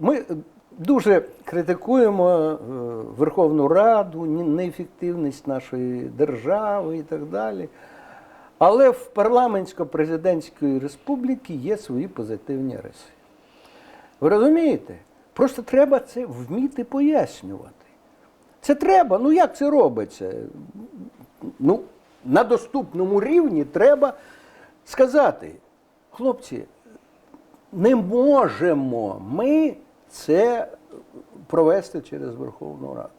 ми дуже критикуємо е, Верховну Раду, ні- неефективність нашої держави і так далі. Але в парламентсько-президентської республіки є свої позитивні риси. Ви розумієте? Просто треба це вміти пояснювати. Це треба. Ну як це робиться? Ну, на доступному рівні треба сказати, хлопці, не можемо ми це провести через Верховну Раду.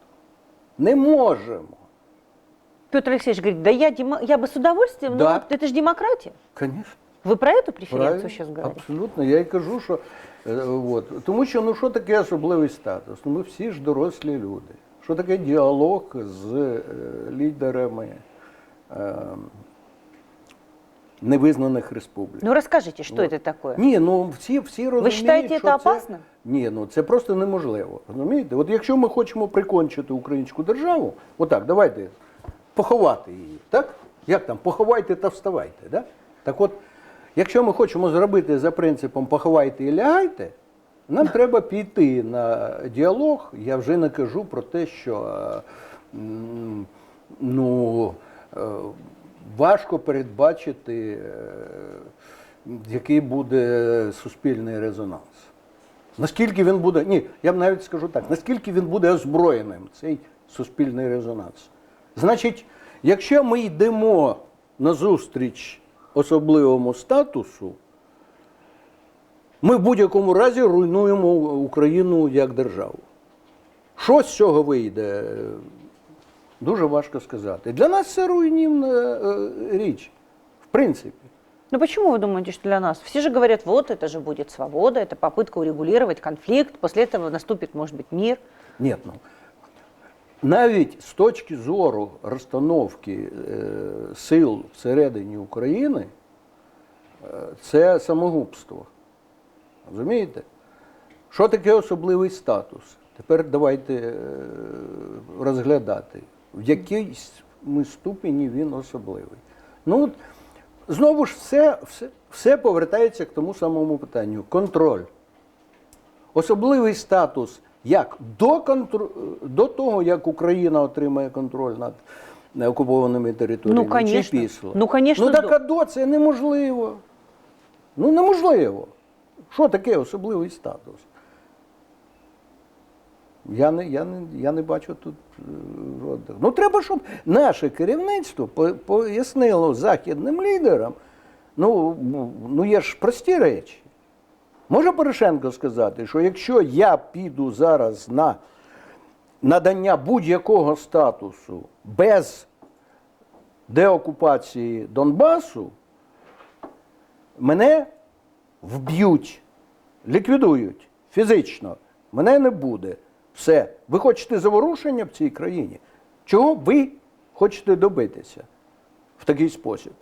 Не можемо. Петр Алексеевич говорит, да я, демо- я бы с удовольствием, Да. но это же демократия. Звісно. Вы про эту преференцию Правильно, сейчас говорите? Абсолютно. Я й кажу, що е, от. тому що ну що таке особливий статус? Ну ми всі ж дорослі люди. Що таке діалог з е, лідерами е, невизнаних республік? Ну расскажите, что Вот. это такое? Ні, ну всі, всі розуміють, считаєте що це це опасно? Ні, ну це просто неможливо. Розумієте? От якщо ми хочемо прикончити українську державу, отак, давайте поховати її, так? Як там, поховайте та вставайте, да? Так от, якщо ми хочемо зробити за принципом поховайте і лягайте, нам треба піти на діалог. Я вже не кажу про те, що е, ну, е, важко передбачити, е, який буде суспільний резонанс. Наскільки він буде, ні, я б навіть скажу так, наскільки він буде озброєним, цей суспільний резонанс. Значить, якщо ми йдемо на зустріч особливому статусу, ми в будь-якому разі руйнуємо Україну як державу. Що з цього вийде? Дуже важко сказати. Для нас це руйнівна е, річ, в принципі. Ну почему вы думаете, что для нас? Все же говорят, вот это же будет свобода, это попытка урегулировать конфликт, после этого наступит, может быть, мир. Ні, ну навіть з точки зору розстановки е, сил всередині України, е, це самогубство. Розумієте? Що таке особливий статус? Тепер давайте е, розглядати, в якійсь ми ступені він особливий. Ну, от, знову ж все, все, все повертається к тому самому питанню: контроль. Особливий статус як до, контр... до того, як Україна отримає контроль над окупованими територіями, Ну, конечно. чи після? Ну, конечно, Ну так до. а до це неможливо. Ну неможливо. Що таке особливий статус? Я не, я не, я не бачу тут е, жодних. Ну треба, щоб наше керівництво пояснило західним лідерам. Ну, ну, є ж прості речі. Може Порошенко сказати, що якщо я піду зараз на надання будь-якого статусу без деокупації Донбасу, мене вб'ють, ліквідують фізично, мене не буде. Все. Ви хочете заворушення в цій країні? Чого ви хочете добитися в такий спосіб?